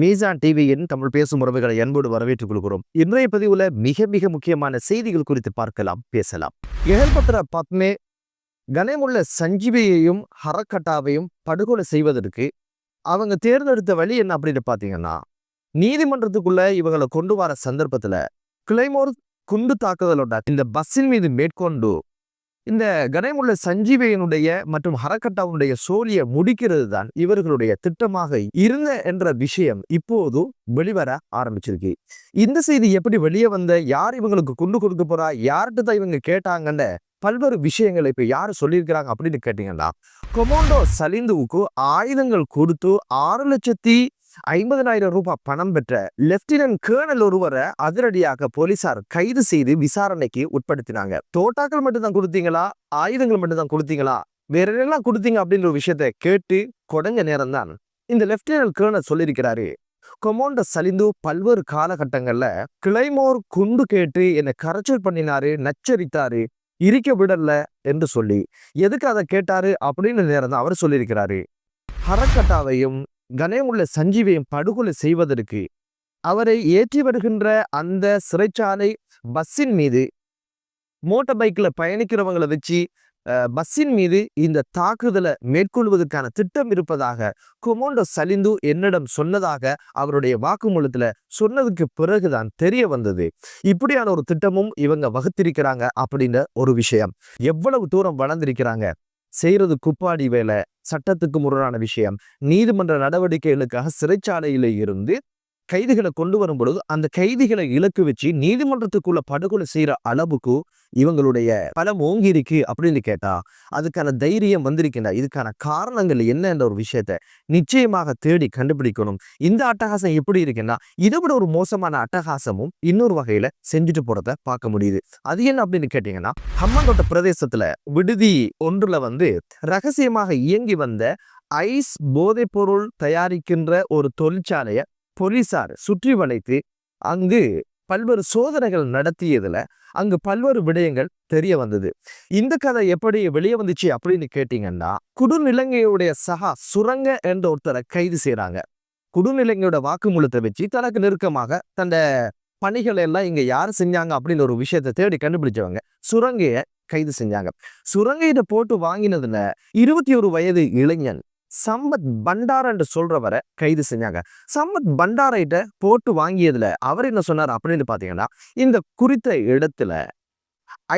மீசான் டிவியின் தமிழ் பேசும் உறவுகளை அன்போடு வரவேற்றுக் கொள்கிறோம். இன்றைய பதிவுல மிக மிக முக்கியமான செய்திகள் குறித்து பார்க்கலாம் பேசலாம். எகல்பத்திர பத்மே கனமுள்ள சஞ்சீவியையும் ஹரக்கட்டாவையும் படுகொலை செய்வதற்கு அவங்க தேர்ந்தெடுத்த வழி என்ன அப்படின்னு பாத்தீங்கன்னா நீதிமன்றத்துக்குள்ள இவங்களை கொண்டு வர சந்தர்ப்பத்துல கிளைமோர் குண்டு தாக்குதலோட இந்த பஸ்ஸின் மீது மேற்கொண்டு இந்த கனமுள்ள சஞ்சீவியனுடைய மற்றும் ஹரக்கட்டாவுடைய சோழியை முடிக்கிறது தான் இவர்களுடைய திட்டமாக இருந்த என்ற விஷயம் இப்போது வெளிவர ஆரம்பிச்சிருக்கு. இந்த செய்தி எப்படி வெளியே வந்த யார் இவங்களுக்கு கொண்டு கொடுக்க போறா யார்கிட்ட தான் இவங்க கேட்டாங்கன்னு பல்வேறு விஷயங்களை இப்ப யாரு சொல்லியிருக்கிறாங்க அப்படின்னு கேட்டீங்கன்னா கொமோண்டோ சலிந்துவுக்கு ஆயுதங்கள் கொடுத்து ஆறு லட்சத்தி ஐம்பதனாயிரம் ரூபாய் பணம் பெற்ற லெப்டினன்ட் கேர்னல் ஒருவரை அதிரடியாக போலீசார் கைது செய்து விசாரணைக்கு உட்படுத்தினாங்க. தோட்டாக்கள் மட்டும்தான் கொடுத்தீங்களா? ஆயுதங்கள் மட்டும்தான் கொடுத்தீங்களா? வேற என்னெல்லாம் கொடுத்தீங்க அப்படின்ற ஒரு விஷயத்த கேட்டு கொடங்க நேரம் தான் இந்த லெப்டினன்ட் கேர்னல் சொல்லியிருக்கிறாரு கொமோண்ட சலிந்து பல்வேறு காலகட்டங்கள்ல கிளைமோர் குண்டு கேட்டு என்னை கரைச்சல் பண்ணினாரு நச்சரித்தாரு இருக்க விடல என்று சொல்லி எதுக்கு அதை கேட்டாரு? அப்படின்னு நேரம் தான் அவர் சொல்லியிருக்கிறாரு. ஹரக்கட்டாவையும் கனமுள்ள சஞ்சீவையும் படுகொலை செய்வதற்கு அவரை ஏற்றி வருகின்ற அந்த சிறைச்சாலை பஸ்ஸின் மீது மோட்டார் பைக்கில் பயணிக்கிறவங்களை வச்சு பஸ்ஸின் மீது இந்த தாக்குதலை மேற்கொள்வதற்கான திட்டம் இருப்பதாக கொமோண்டோ சலிந்து என்னிடம் சொன்னதாக அவருடைய வாக்குமூலத்துல சொன்னதுக்கு பிறகுதான் தெரிய வந்தது. இப்படியான ஒரு திட்டமும் இவங்க வகுத்திருக்கிறாங்க அப்படின்ற ஒரு விஷயம். எவ்வளவு தூரம் வளர்ந்திருக்கிறாங்க? செய்யறது குப்பாடி வேலை சட்டத்துக்கு முரணான விஷயம். நீதிமன்ற நடவடிக்கைகளுக்காக சிறைச்சாலையில இருந்து கைதிகளை கொண்டு வரும் பொழுது அந்த கைதிகளை இலக்கு வச்சு நீதிமன்றத்துக்குள்ள படுகொலை செய்யற அளவுக்கு இவங்களுடைய பலம் ஓங்கி இருக்கு அப்படின்னு கேட்டா அதுக்கான தைரியம் வந்திருக்கின்றா? இதுக்கான காரணங்கள் என்ன என்ற ஒரு விஷயத்த நிச்சயமாக தேடி கண்டுபிடிக்கணும். இந்த அட்டகாசம் எப்படி இருக்குன்னா இதை விட ஒரு மோசமான அட்டகாசமும் இன்னொரு வகையில செஞ்சுட்டு போறத பார்க்க முடியுது. அது என்ன அப்படின்னு கேட்டீங்கன்னா ஹம்மங்கோட்ட பிரதேசத்துல விடுதி ஒன்றுல வந்து ரகசியமாக இயங்கி வந்த ஐஸ் போதைப்பொருள் தயாரிக்கின்ற ஒரு தொழிற்சாலையை போலீசார் சுற்றி வளைத்து அங்கு பல்வேறு சோதனைகள் நடத்தியதுல அங்கு பல்வேறு விடயங்கள் தெரிய வந்தது. இந்த கதை எப்படி வெளியே வந்துச்சு அப்படின்னு கேட்டீங்கன்னா குடுநிலங்கையுடைய சகா சுரங்க என்ற ஒருத்தரை கைது செய்றாங்க. குடுநிலங்கையோட வாக்குமூலத்தை வச்சு தனக்கு நெருக்கமாக தன்னை பணிகளை எல்லாம் இங்க யார் செஞ்சாங்க அப்படின்னு ஒரு விஷயத்தை தேடி கண்டுபிடிச்சவங்க சுரங்கைய கைது செஞ்சாங்க. சுரங்கையிட போட்டு வாங்கினதுல இருபத்தி ஒரு வயது இளைஞன் சம்பத் பண்டார் என்று சொல்றவரை கைது செஞ்சாங்க. சம்பத் பண்டாரைட்ட போட்டு வாங்கியதுல அவர் என்ன சொன்னார் அப்படின்னு பாத்தீங்கன்னா இந்த குறித்த இடத்துல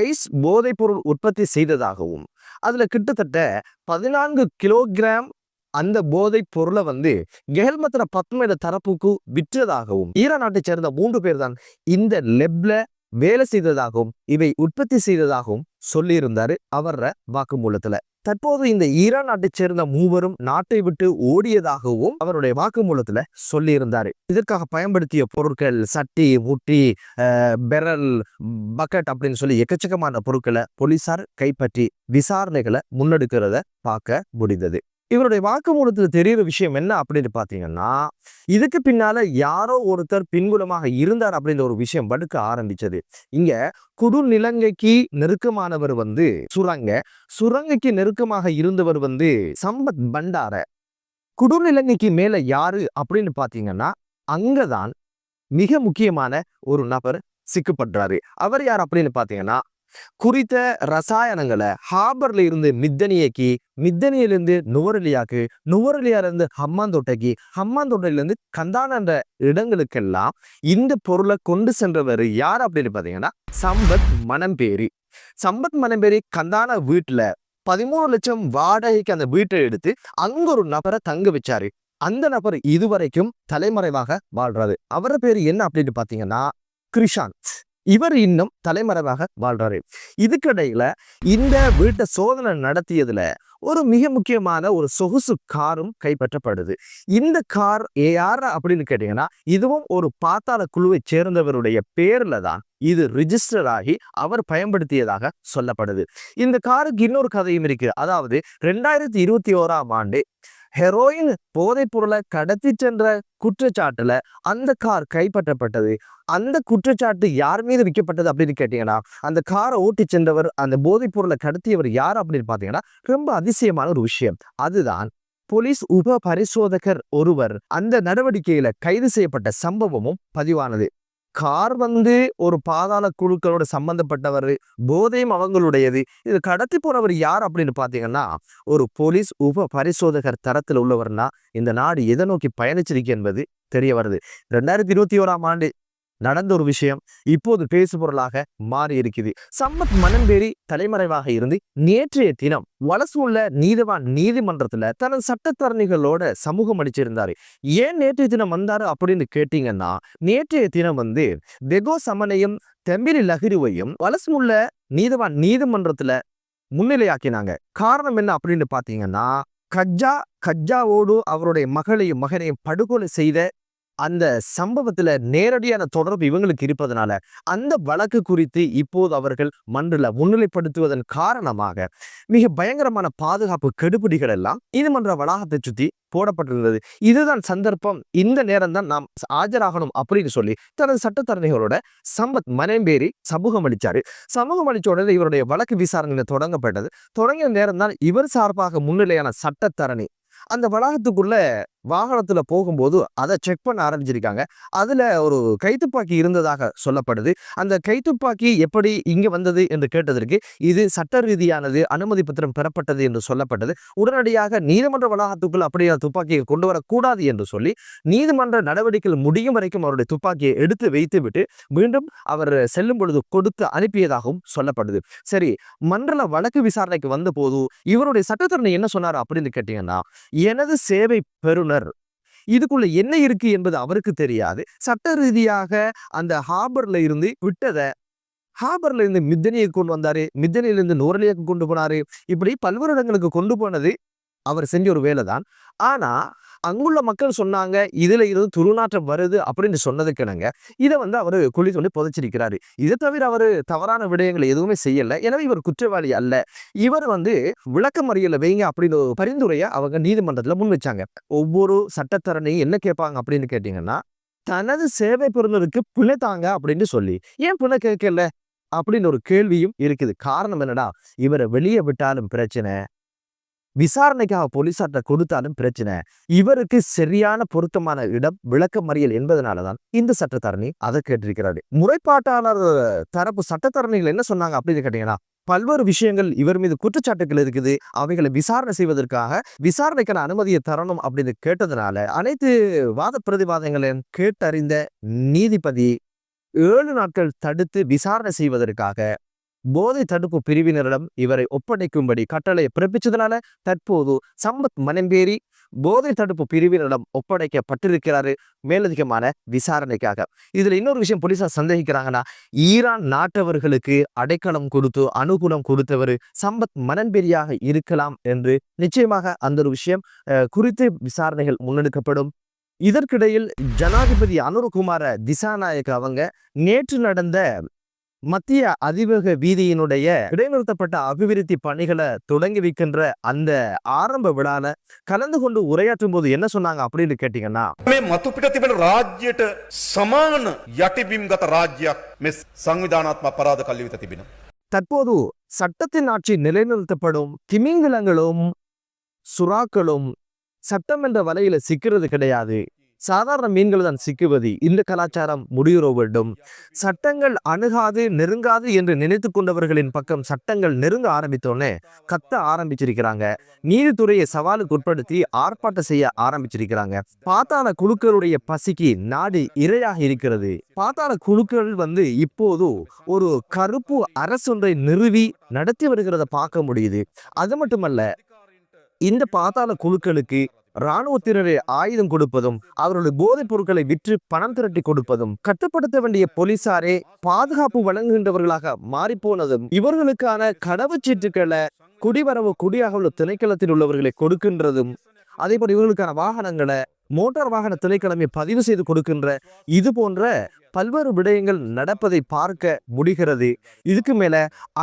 ஐஸ் போதைப் பொருள் உற்பத்தி செய்ததாகவும் அதுல கிட்டத்தட்ட பதினான்கு கிலோகிராம் அந்த போதைப் பொருளை வந்து கெஹல்மத்திர பத்மேத தரப்புக்கு விற்றதாகவும் ஈரான் நாட்டைச் சேர்ந்த மூன்று பேர் தான் இந்த லெப்ல வேலை செய்ததாகவும் இவை உற்பத்தி செய்ததாகவும் சொல்லியிருந்தாரு அவர வாக்குமூலத்துல. தற்போது இந்த ஈரான் நாட்டைச் சேர்ந்த மூவரும் நாட்டை விட்டு ஓடியதாகவும் அவருடைய வாக்குமூலத்துல சொல்லியிருந்தாரு. இதற்காக பயன்படுத்திய பொருட்கள் சட்டி முட்டி அஹ், பெரல் பக்கெட் அப்படின்னு சொல்லி எக்கச்சக்கமான பொருட்களை போலீசார் கைப்பற்றி விசாரணைகளை முன்னெடுக்கிறத பார்க்க முடிந்தது. இவருடைய வாக்குமூலத்துல தெரியிற விஷயம் என்ன அப்படின்னு பார்த்தீங்கன்னா இதுக்கு பின்னால யாரோ ஒருத்தர் பின்புலமாக இருந்தார் அப்படின்ற ஒரு விஷயம் படுக்க ஆரம்பிச்சது. இங்க குடுநிலங்கைக்கு நெருக்கமானவர் வந்து சுரங்க சுரங்கைக்கு நெருக்கமாக இருந்தவர் வந்து சம்பத் பண்டார. குடுநிலங்கைக்கு மேல யாரு அப்படின்னு பாத்தீங்கன்னா அங்கதான் மிக முக்கியமான ஒரு நபர் சிக்கப்படுறாரு. அவர் யார் அப்படின்னு பார்த்தீங்கன்னா குறித்த ரசாயனங்களை ஹார்பர்ல இருந்து மித்தனியக்கி மித்தனியிலிருந்து நுவரெலியாக்கு நுவரெலியால இருந்து ஹம்மாந்தோட்டைக்கு ஹம்மாந்தோட்டையில இருந்து கந்தான இடங்களுக்கெல்லாம் இந்த பொருளை கொண்டு சென்றவர் யார் அப்படின்னு பாத்தீங்கன்னா சம்பத் மணம்பேரி. சம்பத் மணம்பேரி கந்தான வீட்டுல பதிமூணு லட்சம் வாடகைக்கு அந்த வீட்டை எடுத்து அங்க ஒரு நபரை தங்க வச்சாரு. அந்த நபர் இதுவரைக்கும் தலைமறைவாக வாழ்றாரு. அவர பேரு என்ன அப்படின்னு பாத்தீங்கன்னா கிருஷாந்த். இவர் இன்னும் தலைமறைவாக வாழ்றாரு. இதுக்கிடையில இந்த வீட்டை சோதனை நடத்தியதுல ஒரு மிக முக்கியமான ஒரு சொகுசு காரும் கைப்பற்றப்படுது. இந்த கார் யார் அப்படின்னு கேட்டீங்கன்னா இதுவும் ஒரு பாத்தாள குழுவை சேர்ந்தவருடைய பேர்ல தான் இது ரிஜிஸ்டர் ஆகி அவர் பயன்படுத்தியதாக சொல்லப்படுது. இந்த காருக்கு இன்னொரு கதையும் இருக்கு. அதாவது ரெண்டாயிரத்தி இருபத்தி ஓராம் ஆண்டு ஹெரோயின் போதைப் பொருளை கடத்தி சென்ற குற்றச்சாட்டுல அந்த கார் கைப்பற்றப்பட்டது. அந்த குற்றச்சாட்டு யார் மீது விற்கப்பட்டது அப்படின்னு கேட்டீங்கன்னா அந்த காரை ஓட்டி சென்றவர் அந்த போதைப் பொருளை கடத்தியவர் யார் அப்படின்னு பாத்தீங்கன்னா ரொம்ப அதிசயமான ஒரு விஷயம். அதுதான் போலீஸ் உப பரிசோதகர் ஒருவர் அந்த நடவடிக்கையில கைது செய்யப்பட்ட சம்பவமும் பதிவானது. கார் வந்து ஒரு பாதாள குழுக்களோட சம்பந்தப்பட்டவர் போதையும் அவங்களுடையது. இது கடத்தி போனவர் யார் அப்படின்னு பார்த்தீங்கன்னா ஒரு போலீஸ் உப பரிசோதகர் தரத்தில் உள்ளவர்னா இந்த நாடு எதை நோக்கி பயணிச்சிருக்கு என்பது தெரிய வருது. ரெண்டாயிரத்தி இருபத்தி ஓராம் ஆண்டு நடந்த ஒரு விஷயம் இப்போது பேசு பொருளாக மாறி இருக்குது சம்மத் மனம்பேரி தலைமறைவாக இருந்து நேற்றைய தினம் வலசூர்ல நீதவான் நீதிமன்றத்துல தனது சட்டத்தரணிகளோட சமூகம் அடிச்சிருந்தாரு. ஏன் நேற்றைய தினம் வந்தாரு அப்படின்னு கேட்டீங்கன்னா நேற்றைய தினம் வந்து வெகோ சமனையும் தெம்பிலி வலசு வலசூர்ல நீதவான் நீதிமன்றத்துல முன்னிலையாக்கினாங்க. காரணம் என்ன அப்படின்னு பாத்தீங்கன்னா கஜ்ஜா கஜ்ஜாவோடு அவருடைய மகளையும் மகனையும் படுகொலை செய்த அந்த சம்பவத்துல நேரடியான தொடர்பு இவங்களுக்கு இருப்பதனால அந்த வழக்கு குறித்து இப்போது அவர்கள் மன்றில் முன்னிலைப்படுத்துவதன் காரணமாக மிக பயங்கரமான பாதுகாப்பு கெடுபிடிகள் எல்லாம் நீதிமன்ற வளாகத்தை சுற்றி போடப்பட்டிருந்தது. இதுதான் சந்தர்ப்பம். இந்த நேரம் தான் நாம் ஆஜராகணும் அப்படின்னு சொல்லி தனது சட்டத்தரணிகளோட சம்பத் மனைம்பேரி சமூகம் அளித்தார் சமூகம் அளித்த உடனே இவருடைய வழக்கு விசாரணை தொடங்கப்பட்டது. தொடங்கிய நேரம் தான் இவர் சார்பாக முன்னிலையான சட்டத்தரணி. அந்த வளாகத்துக்குள்ள வாகனத்தில் போகும்போது அதை செக் பண்ண ஆரம்பிச்சிருக்காங்க. அதில் ஒரு கைத்துப்பாக்கி இருந்ததாக சொல்லப்படுது. அந்த கைத்துப்பாக்கி எப்படி இங்கே வந்தது என்று கேட்டதற்கு இது சட்ட ரீதியானது அனுமதி பத்திரம் பெறப்பட்டது என்று சொல்லப்பட்டது. உடனடியாக நீதிமன்ற வளாகத்துக்குள் அப்படியே துப்பாக்கியை கொண்டு வரக்கூடாது என்று சொல்லி நீதிமன்ற நடவடிக்கைகள் முடியும் வரைக்கும் அவருடைய துப்பாக்கியை எடுத்து வைத்துவிட்டு மீண்டும் அவர் செல்லும் பொழுது கொடுத்து அனுப்பியதாகவும் சொல்லப்படுது. சரி மண்டல வழக்கு விசாரணைக்கு வந்த போது இவருடைய சட்டத்திறனை என்ன சொன்னார் அப்படின்னு கேட்டீங்கன்னா எனது சேவை பெறுநர் இதுக்குள்ள என்ன இருக்கு என்பது அவருக்கு தெரியாது. சட்ட ரீதியாக அந்த ஹாபர்ல இருந்து விட்டதை ஹாபர்ல இருந்து மித்தனியை கொண்டு வந்தாரு மித்தனையில இருந்து நூரலியாக்கு கொண்டு போனாரு இப்படி பல்வேறு இடங்களுக்கு கொண்டு போனது அவர் செஞ்ச ஒரு வேலை தான் ஆனா அங்குள்ள மக்கள் சொன்னாங்க இதுல இருந்து துருநாற்றம் வருது அப்படின்னு சொன்னதுக்கிணங்க இதை வந்து அவர் குழி தோண்டி புதைச்சிருக்கிறாரு. இதை தவிர அவர் தவறான விடயங்களை எதுவுமே செய்யல. எனவே இவர் குற்றவாளி அல்ல. இவர் வந்து விளக்கமறியல வைங்க அப்படின்னு ஒரு பரிந்துரையை அவங்க நீதிமன்றத்தில் முன் வச்சாங்க. ஒவ்வொரு சட்டத்தரணையும் என்ன கேட்பாங்க அப்படின்னு கேட்டீங்கன்னா தனது சேவை பெறுநருக்கு பிழை தாங்க அப்படின்னு சொல்லி. ஏன் பிழை கேட்கல? அப்படின்னு ஒரு கேள்வியும் இருக்குது. காரணம் என்னடா? இவரை வெளியே விட்டாலும் பிரச்சனை. விசாரணைக்காக போலீசார்ட்ட கொடுத்தாலும் பிரச்சனை. இவருக்கு சரியான பொருத்தமான இடம் விளக்கமறியல் என்பதனாலதான் இந்த சட்டத்தரணி அதை கேட்டிருக்கிறாரு. முறைப்பாட்டாளர் தரப்பு சட்டத்தரணிகள் என்ன சொன்னாங்க அப்படின்னு கேட்டீங்கன்னா பல்வேறு விஷயங்கள் இவர் மீது குற்றச்சாட்டுகள் இருக்குது. அவைகளை விசாரணை செய்வதற்காக விசாரணைக்கான அனுமதியை தரணும் அப்படின்னு கேட்டதுனால அனைத்து வாத பிரதிவாதங்களையும் கேட்டறிந்த நீதிபதி ஏழு நாட்கள் தடுத்து விசாரணை செய்வதற்காக போதை தடுப்பு பிரிவினரிடம் இவரை ஒப்படைக்கும்படி கட்டளை பிறப்பிச்சதுனால தற்போது சம்பத் மனம்பேரி போதை தடுப்பு பிரிவினரிடம் ஒப்படைக்கப்பட்டிருக்கிறாரு மேலதிகமான விசாரணைக்காக. இதுல இன்னொரு விஷயம் போலீசார் சந்தேகிக்கிறாங்கன்னா ஈரான் நாட்டவர்களுக்கு அடைக்கலம் கொடுத்து அனுகூலம் கொடுத்தவர் சம்பத் மனன்பெரியாக இருக்கலாம் என்று நிச்சயமாக அந்த ஒரு விஷயம் குறித்து விசாரணைகள் முன்னெடுக்கப்படும். இதற்கிடையில் ஜனாதிபதி அனுரகுமார திசாநாயக் அவங்க நேற்று நடந்த மத்திய அதிவேக வீதியினுடைய இடைநிறுத்தப்பட்ட அபிவிருத்தி பணிகளை தொடங்கி வைக்கின்ற அந்த ஆரம்ப விழால கலந்து கொண்டு உரையாற்றும் போது என்ன சொன்னாங்க அப்படின்னு கேட்டீங்கன்னா ராஜ்யட்டு சமான யட்டிபிம்கத ராஜ்ய மிஸ் சங்விதானாத்ம அபராத கல்வி திபினம் தற்போது சட்டத்தின் ஆட்சி நிலைநிறுத்தப்படும் திமிங்கிலங்களும் சுறாக்களும் சட்டம் என்ற வலையில சிக்கிறது கிடையாது. சாதாரண மீன்கள் தான் சிக்குவது இந்த கலாச்சாரம் முடியுற வேண்டும். சட்டங்கள் அணுகாது நெருங்காது என்று நினைத்து கொண்டவர்களின் பக்கம் சட்டங்கள் நெருங்க ஆரம்பித்தோன்னே கத்த ஆரம்பிச்சிருக்கிறாங்க. நீதித்துறையை சவாலுக்கு உட்படுத்தி ஆர்ப்பாட்டம் செய்ய ஆரம்பிச்சிருக்கிறாங்க. பாத்தாள குழுக்களுடைய பசிக்கு நாடு இரையாக இருக்கிறது. பாத்தாள குழுக்கள் வந்து இப்போது ஒரு கருப்பு அரசொன்றை நிறுவி நடத்தி வருகிறத பார்க்க முடியுது. அது மட்டுமல்ல இந்த பாத்தாள குழுக்களுக்கு இராணுவத்தினரை ஆயுதம் கொடுப்பதும் அவர்களுடைய போதைப் பொருட்களை விற்று பணம் திரட்டி கொடுப்பதும் கட்டுப்படுத்த வேண்டிய போலீசாரே பாதுகாப்பு வழங்குகின்றவர்களாக மாறிப்போனதும் இவர்களுக்கான கடவுச்சீட்டுகளை குடிவரவு குடியாக திணைக்களத்தில் உள்ளவர்களை கொடுக்கின்றதும் அதே போல இவர்களுக்கான வாகனங்களை மோட்டார் வாகன திணைக்களமை பதிவு செய்து கொடுக்கின்ற இது போன்ற பல்வேறு விடயங்கள் நடப்பதை பார்க்க முடிகிறது. இதுக்கு மேல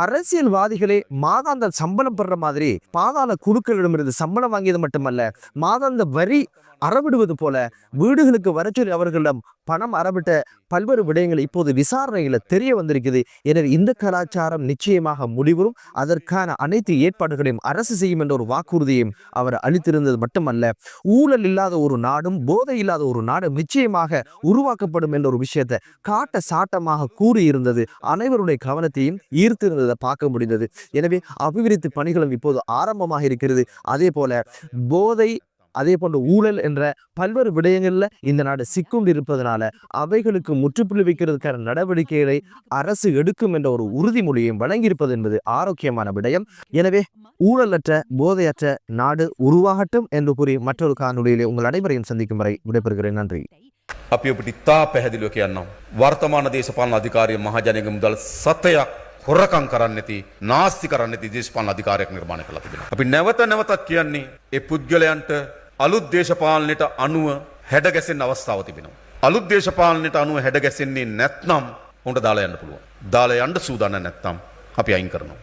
அரசியல்வாதிகளே மாதாந்த சம்பளம் பெற மாதிரி பாதாள குழுக்களிடமிருந்து சம்பளம் வாங்கியது மட்டுமல்ல மாதாந்த வரி அறவிடுவது போல வீடுகளுக்கு வரச்சொல்லி அவர்களிடம் பணம் அறவிட்ட பல்வேறு விடயங்கள் இப்போது விசாரணையில் தெரிய வந்திருக்குது. எனவே இந்த கலாச்சாரம் நிச்சயமாக முடிவரும். அதற்கான அனைத்து ஏற்பாடுகளையும் அரசு செய்யும் என்ற ஒரு வாக்குறுதியையும் அவர் அளித்திருந்தது மட்டுமல்ல ஊழல் இல்லாத ஒரு நாடும் போதை இல்லாத ஒரு நாடும் நிச்சயமாக உருவாக்கப்படும் என்ற ஒரு விஷயத்தை காட்ட சாட்டமாக கூறியிருந்தது. அனைவருடைய கவனத்தையும் ஈர்த்திருந்ததை பார்க்க முடிந்தது. எனவே அபிவிருத்தி பணிகளும் இப்போது ஆரம்பமாக இருக்கிறது. அதே போல போதை அதே போன்ற ஊழல் என்ற பல்வேறு விடயங்கள்ல இந்த நாடு சிக்குண்டு இருப்பதனால அவைகளுக்கு முற்றுப்புள்ளி வைக்கிறதுக்கான நடவடிக்கைகளை அரசு எடுக்கும் என்ற ஒரு உறுதிமொழியையும் வழங்கியிருப்பது என்பது ஆரோக்கியமான விடயம். எனவே ஊழலற்ற போதையற்ற நாடு உருவாகட்டும் என்று கூறி மற்றொரு காணொலியிலே உங்கள் அனைவரையும் சந்திக்கும் வரை விடைபெறுகிறேன். நன்றி. අපි ඔබට ඉතා පැහැදිලිව කියන්නම්. වර්තමාන දේශපාලන අධිකාරිය මහජනක මුදල් සතයක් හොරකං කරන්න ඇති නාස්ති කරන්න ඇති දේශපාලන අධිකාරයක් නිර්මාණය කළ තිබෙන. අපි නැවත නැවතත් කියන්නේ ඒ පුද්ගලයන්ට අලුත් දේශපාලනයට අනුව හැඩගැසෙන් අවස්ථාව තිබෙනවා. අලුත් දේශපාලනයට අනුව හැඩගැසෙන්නේ නැත්නම් උන්ට දාලා යන්න පුළුවන්. දාලා යන්න සූදානම් නැත්නම් අපි අයින් කරනවා.